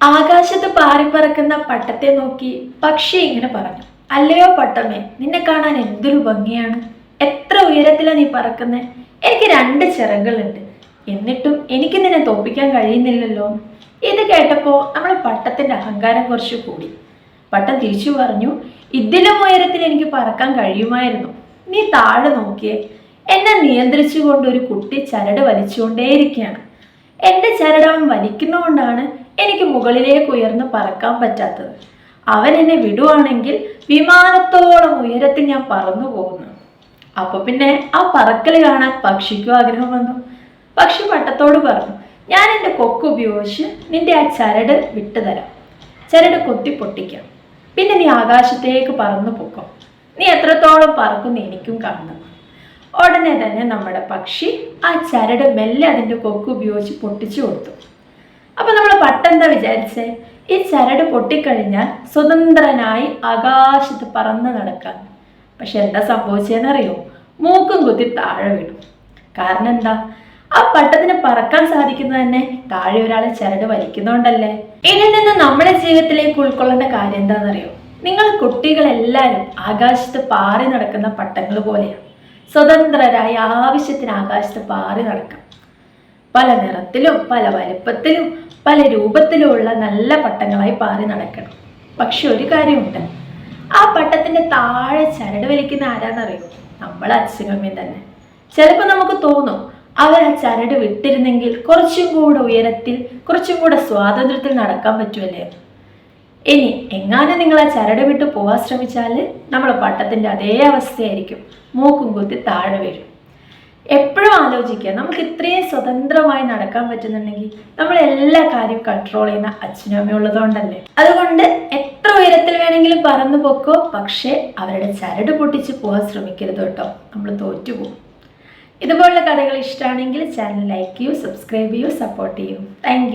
ആകാശത്ത് പാറിപ്പറക്കുന്ന പട്ടത്തെ നോക്കി പക്ഷി ഇങ്ങനെ പറഞ്ഞു അല്ലയോ പട്ടമേ നിന്നെ കാണാൻ എന്തൊരു ഭംഗിയാണ്. എത്ര ഉയരത്തിലാണ് നീ പറക്കുന്നത് എനിക്ക് രണ്ട് ചിറകുകളുണ്ട്. എന്നിട്ടും എനിക്ക് നിന്നെ തോപ്പിക്കാൻ കഴിയുന്നില്ലല്ലോ. ഇത് കേട്ടപ്പോൾ നമ്മൾ പട്ടത്തിന്റെ അഹങ്കാരം കുറച്ച് കൂടി. പട്ടം തിരിച്ചു പറഞ്ഞു ഇതിലും ഉയരത്തിൽ എനിക്ക് പറക്കാൻ കഴിയുമായിരുന്നു. നീ താഴെ നോക്കിയേ. എന്നെ നിയന്ത്രിച്ചുകൊണ്ട് ഒരു കുട്ടി ചരട് വലിച്ചുകൊണ്ടേയിരിക്കുകയാണ്. എന്റെ ചരടവൻ വലിക്കുന്നതുകൊണ്ടാണ് എനിക്ക് മുകളിലേക്ക് ഉയർന്ന് പറക്കാൻ പറ്റാത്തത്. അവൻ എന്നെ വിടുവാണെങ്കിൽ വിമാനത്തോളം ഉയരത്തിൽ ഞാൻ പറന്നു പോകുന്നു. അപ്പൊ പിന്നെ ആ പറക്കൽ കാണാൻ പക്ഷിക്കും ആഗ്രഹം വന്നു. പക്ഷി വട്ടത്തോട് പറഞ്ഞു ഞാൻ എന്റെ കൊക്ക് ഉപയോഗിച്ച് നിന്റെ ആ ചരട് വിട്ടുതരാം. ചരട് കൊത്തി പൊട്ടിക്കാം. പിന്നെ നീ ആകാശത്തേക്ക് പറന്നു പൊക്കും. നീ എത്രത്തോളം പറക്കുന്ന എനിക്കും കാണണം. ഉടനെ തന്നെ നമ്മുടെ പക്ഷി ആ ചരട് മെല്ലെ അതിന്റെ കൊക്ക് ഉപയോഗിച്ച് പൊട്ടിച്ചു കൊടുത്തു. അപ്പൊ നമ്മൾ പട്ടെന്താ വിചാരിച്ചേ? ഈ ചരട് പൊട്ടിക്കഴിഞ്ഞാൽ സ്വതന്ത്രനായി ആകാശത്ത് പറന്ന് നടക്കാം പക്ഷെ എന്താ സംഭവിച്ചതെന്നറിയോ മൂക്കും കുത്തി താഴെ വീണു. കാരണം എന്താ? ആ പട്ടത്തിന് പറക്കാൻ സാധിക്കുന്നത് തന്നെ താഴെ ഒരാളെ ചരട് വലിക്കുന്നോണ്ടല്ലേ? ഇതിൽ നിന്ന് നമ്മുടെ ജീവിതത്തിലേക്ക് ഉൾക്കൊള്ളേണ്ട കാര്യം എന്താണെന്നറിയോ നിങ്ങൾ കുട്ടികളെല്ലാവരും ആകാശത്ത് പാറി നടക്കുന്ന പട്ടങ്ങൾ പോലെയാണ് സ്വതന്ത്രരായി ആവശ്യത്തിന് ആകാശത്ത് പാറി നടക്കാം. പല നിറത്തിലും പല വലുപ്പത്തിലും പല രൂപത്തിലുമുള്ള നല്ല പട്ടങ്ങളായി പാറി നടക്കണം. പക്ഷെ ഒരു കാര്യമുണ്ട്. ആ പട്ടത്തിന്റെ താഴെ ചരട് വലിക്കുന്ന ആരാന്നറിയോ? നമ്മളെ അച്ഛനമ്മയും തന്നെ. ചിലപ്പോൾ നമുക്ക് തോന്നും അവർ ആ ചരട് വിട്ടിരുന്നെങ്കിൽ കുറച്ചും കൂടെ ഉയരത്തിൽ കുറച്ചും കൂടെ സ്വാതന്ത്ര്യത്തിൽ നടക്കാൻ പറ്റുമല്ലേ? ഇനി എങ്ങാനും നിങ്ങൾ ആ ചരട് വിട്ട് പോകാൻ ശ്രമിച്ചാൽ നമ്മൾ പട്ടത്തിന്റെ അതേ അവസ്ഥയായിരിക്കും. മൂക്കും കുത്തി താഴെ വീഴും. എപ്പോഴും ആലോചിക്കുക. നമുക്ക് ഇത്രയും സ്വതന്ത്രമായി നടക്കാൻ പറ്റുന്നുണ്ടെങ്കിൽ നമ്മൾ എല്ലാ കാര്യവും കൺട്രോൾ ചെയ്യുന്ന അച്ഛനും അമ്മയും ഉള്ളതുകൊണ്ടല്ലേ? അതുകൊണ്ട് എത്ര ഉയരത്തിൽ വേണമെങ്കിലും പറന്നു പോക്കോ പക്ഷേ അവരുടെ ചരട് പൊട്ടിച്ച് പോകാൻ ശ്രമിക്കരുത് കേട്ടോ. നമ്മൾ തോറ്റുപോകും. ഇതുപോലുള്ള കഥകൾ ഇഷ്ടമാണെങ്കിൽ ചാനൽ ലൈക്ക് ചെയ്യൂ സബ്സ്ക്രൈബ് ചെയ്യൂ സപ്പോർട്ട് ചെയ്യൂ. താങ്ക്